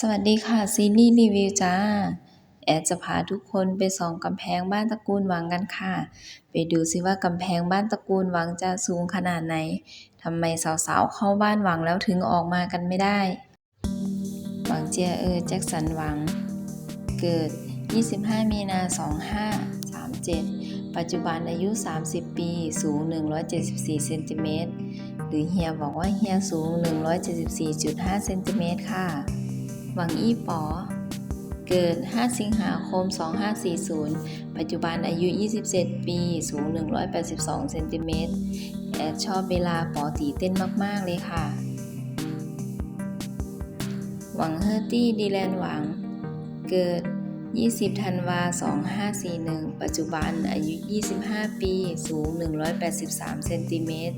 สวัสดีค่ะ ซีรีส์รีวิวจ้า แอดจะพาทุกคนไปส่องกำแพงบ้านตระกูลหวังกันค่ะ ไปดูซิว่ากำแพงบ้านตระกูลหวังจะสูงขนาดไหนทำไมสาวๆเข้าบ้านหวังแล้วถึงออกมากันไม่ได้ หวังเจียเออแจ็คสันหวัง เกิด 25 มีนา2537 ปัจจุบันอายุ 30 ปี สูง 174 เซนติเมตร หรือเฮียบอกว่าเฮียสูง 174.5 เซนติเมตรค่ะ หวังอี้ป๋อ เกิด 5 สิงหาคม 2540 ปัจจุบันอายุ 27 ปี สูง 182 เซนติเมตร แอดชอบเวลาป๋อตีเต้นมาก ๆ เลยค่ะ หวังเฮอร์ตี้ดีแลนหวัง เกิด 20 ธันวา 2541 ปัจจุบันอายุ 25 ปี สูง 183 เซนติเมตร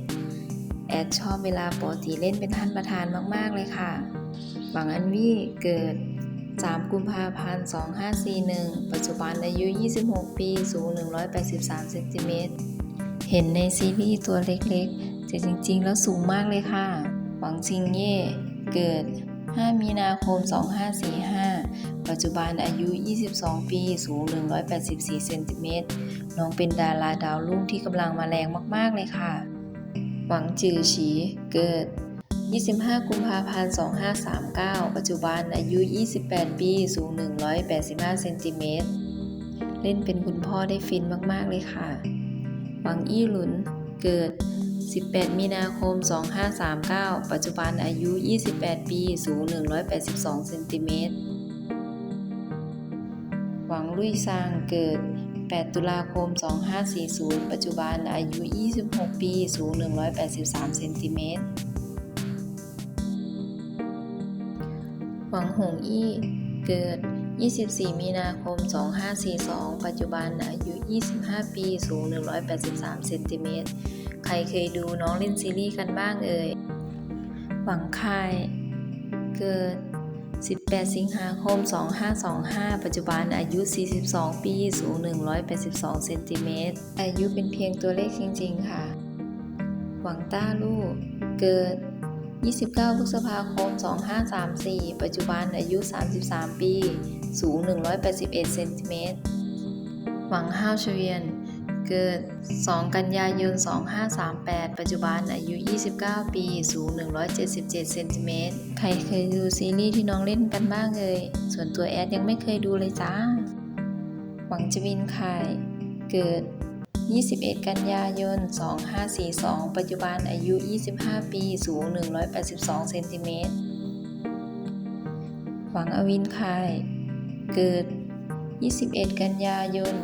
แอดชอบเวลาปอตีเล่นเป็นท่านประธานมาก ๆ เลยค่ะ หวังอันวี่เกิด 3 กุมภาพันธ์ 2541 ปัจจุบันอายุ 26 ปี สูง 183 เซนติเมตร เห็นในซีรีส์ตัวเล็กๆ แต่จริงๆ แล้วสูงมากเลยค่ะ หวังชิงเย่ เกิด 5 มีนาคม 2545 ปัจจุบันอายุ 22 ปี สูง 184 เซนติเมตร น้องเป็นดาราดาวรุ่งที่กำลังมาแรงมากๆ เลยค่ะ หวังจือฉี เกิด 25 กุมภาพันธ์ 2539 ปัจจุบันอายุ 28 ปี สูง 185 เซนติเมตร เล่นเป็นคุณพ่อได้ฟินมาก ๆ เลยค่ะ หวังอี้หลุน เกิด 18 มีนาคม 2539 ปัจจุบันอายุ 28 ปี สูง 182 เซนติเมตร หวังลุยซาง เกิด 8 ตุลาคม 2540 ปัจจุบันอายุ 26 ปี สูง 183 เซนติเมตร หวังหงอี้เกิด 24 มีนาคม 2542 ปัจจุบันอายุ 25 ปีสูง 183 เซนติเมตร ใครเคยดูน้องเล่นซีรีส์กันบ้างเอ่ย หวังคาย เกิด 18 สิงหาคม 2525 ปัจจุบันอายุ 42 ปี สูง 182 เซนติเมตร อายุเป็นเพียงตัวเลขจริงๆ ค่ะ หวังต้าลู่เกิด 29 พฤษภาคม 2534 ปัจจุบันอายุ 33 ปี สูง 181 เซนติเมตร หวังห้าวเฉวียน เกิด 2 กันยายน 2538 ปัจจุบันอายุ 29 ปี สูง 177 เซนติเมตร ใครเคยดูซีรีส์ที่น้องเล่นกันบ้างเอ่ยส่วนตัวแอดยังไม่เคยดูเลยจ้า หวังจวินไข่เกิด 21 กันยายน 2542 ปัจจุบันอายุ 25 ปี สูง 182 เซนติเมตร หวังอวินคาย เกิด 21 กันยายน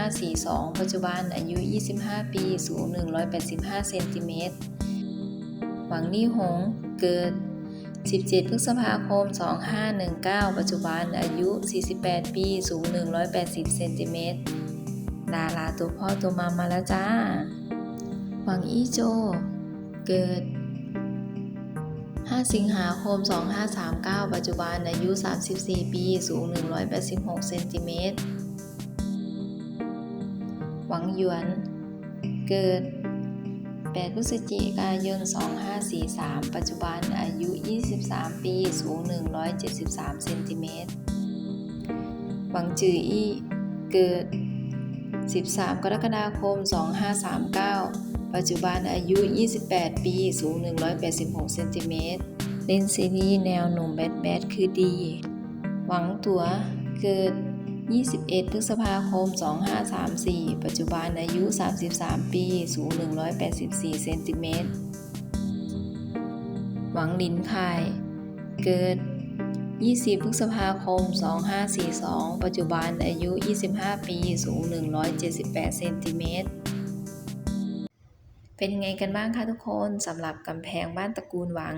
2542 ปัจจุบันอายุ 25 ปี สูง 185 เซนติเมตร หวังลี่หง เกิด 17 พฤษภาคม 2519 ปัจจุบันอายุ 48 ปี สูง 180 เซนติเมตร ดาราตัวพ่อตัวมามาแล้วจ้า หวังอี้โจ เกิด 5 สิงหาคม 2539 ปัจจุบันอายุ 34 ปี สูง 186 เซนติเมตร หวังหยวน เกิด 8 พฤศจิกายน 2543 ปัจจุบันอายุ 23 ปี สูง 173 เซนติเมตร หวังจืออี้ เกิด 13 กรกฎาคม 2539 ปัจจุบันอายุ 28 ปี สูง 186เซนติเมตรเล่นซีรีส์แนวหนุ่มแบดแบดคือดี หวังตัวเกิด 21 พฤษภาคม 2534 ปัจจุบันอายุ 33 ปี สูง 184เซนติเมตรหวังลินคาย เกิด 20 พฤษภาคม 2542 ปัจจุบันอายุ 25 ปี สูง 178 เซนติเมตร เป็นไงกันบ้างคะทุกคนสำหรับกำแพงบ้านตระกูลหวัง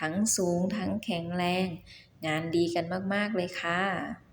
ทั้งสูงทั้งแข็งแรง งานดีกันมาก ๆ เลยค่ะ